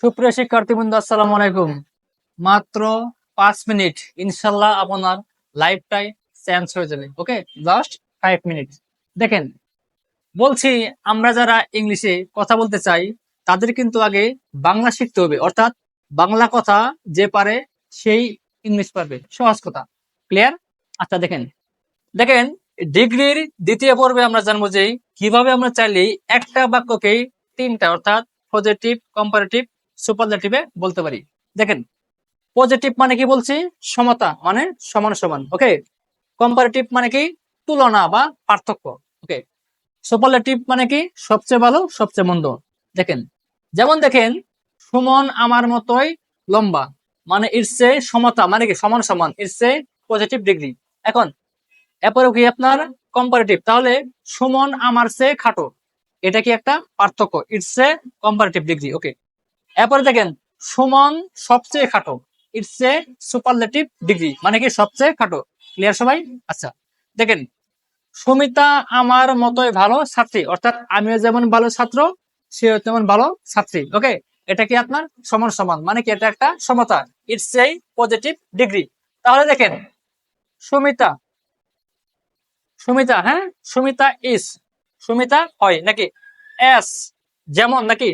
সুপ্রিয় শিক্ষার্থীবৃন্দ, আসসালামু আলাইকুম। মাত্র পাঁচ মিনিট, ইনশাল্লাহ আপনার লাইফটাই চেঞ্জ হয়ে যাবে, ওকে? Just five minute. দেখেন, বলছি, আমরা যারা ইংলিশে কথা বলতে চাই, তাদের কিন্তু আগে বাংলা শিখতে হবে। অর্থাৎ বাংলা কথা যে পারে, সেই ইংলিশ পারবে। সহজ কথা। ক্লিয়ার? আচ্ছা দেখেন। দেখেন, ডিগ্রির দ্বিতীয় পর্বে আমরা জানব যে কীভাবে আমরা চাইলেই একটা বাক্যকে তিনটা, অর্থাৎ পজিটিভ কম্পারেটিভ সুপারলেটিভে বলতে পারি। দেখেন পজিটিভ মানে কি বলছি? সমতা মানে সমান সমান ওকে কম্পারেটিভ মানে কি? তুলনা বা পার্থক্য ওকে সুপারলেটিভ মানে কি? সবচেয়ে ভালো, সবচেয়ে মন্দ। দেখেন, যেমন দেখেন, সুমন আমার মতোই লম্বা মানে ইটসে সমতা মানে কি? সমান সমান ইটসে পজিটিভ ডিগ্রি এখন, এরপরে কি আপনার? কম্পারেটিভ তাহলে সুমন আমার চেয়ে খাটো, এটা কি একটা পার্থক্য ইটস কম্পারেটিভ ডিগ্রি ওকে এরপরে দেখেন, সুমন সবচেয়ে খাটো। ইটস এ সুপারলেটিভ ডিগ্রি মানে কি সবচেয়ে খাটো? ক্লিয়ার সবাই? আচ্ছা দেখেন, সুমিতা আমার মতোই ভালো ছাত্রী, অর্থাৎ আমিও যেমন ভালো ছাত্র, সেও তেমন ভালো ছাত্রী, ওকে? এটা কি আপনার? সমান সমান মানে কি এটা একটা সমতা? ইটস এ পজিটিভ ডিগ্রি তাহলে দেখেন, সুমিতা সুমিতা হ্যাঁ? সুমিতা ইস সুমিতা হয়, নাকি? এস যেমন নাকি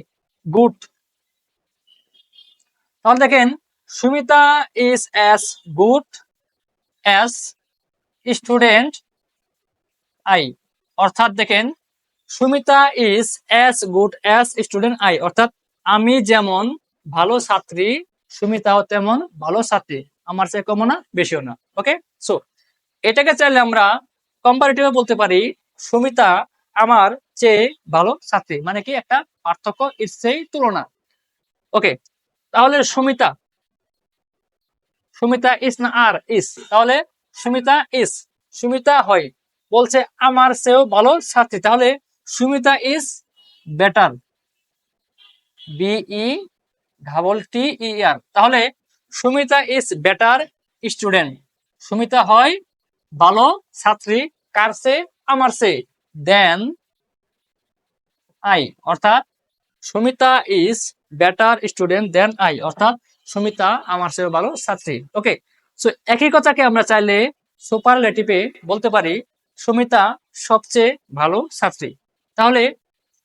গুড তাহলে দেখেন, Sumita is as good as student I অর্থাৎ দেখেন, Sumita is as good as student I অর্থাৎ আমি যেমন ভালো ছাত্রী, সুমিতাও তেমন ভালো ছাত্রী। আমার চেয়ে কমও না, বেশিও না। ওকে সো এটাকে চাইলে আমরা কম্পারেটিভে বলতে পারি, সুমিতা আমার চেয়ে ভালো ছাত্রী। মানে কি, একটা পার্থক্য সেই তুলনা। ওকে তাহলে সুমিতা সুমিতা ইস না আর ইস তাহলে সুমিতা ইস সুমিতা হয়। বলছে আমার চেয়েও ভালো ছাত্রী তাহলে Sumita is better B E double T E R তাহলে Sumita is better student Sumita হয় ভালো ছাত্রী কার সে আমার সে দেন আই অর্থাৎ Sumita is better student than I অর্থাৎ সুমিতা আমার চেয়ে ভালো ছাত্রী। ওকে সো একই কথাকে আমরা চাইলে সুপারলেটিভে বলতে পারি, সুমিতা সবচেয়ে ভালো ছাত্রী। তাহলে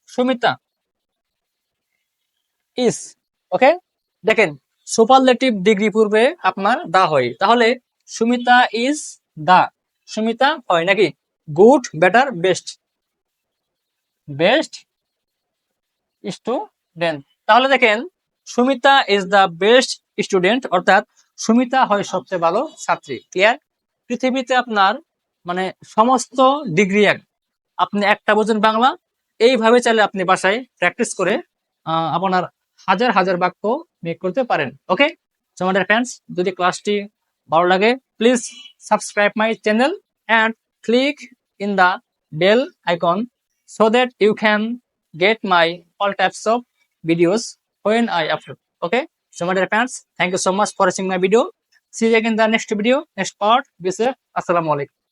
সুমিতা ইজ ওকে দেখেন সুপারলেটিভ ডিগ্রি পূর্বে আপনার দা হয়। তাহলে সুমিতা ইজ দা। সুমিতা হয় নাকি? Good better best best student তাহলে দেখেন, Sumita is the best student অর্থাৎ সুমিতা হয় সবচেয়ে ভালো ছাত্রী। ক্লিয়ার পৃথিবীতে আপনার মানে সমস্ত ডিগ্রি এক। আপনি একটা বোঝেন বাংলা, এইভাবে চাইলে আপনি বাসায় প্র্যাকটিস করে আপনার হাজার হাজার বাক্য মেক করতে পারেন। ওকে সো আমাদের ফ্রেন্ডস যদি ক্লাসটি ভালো লাগে please subscribe my channel and click in the bell icon so that you can get my all types of videos when I upload. Okay. So my dear parents, thank you so much for watching my video. See you again in the next video, next part. Be safe. Assalamu alaikum.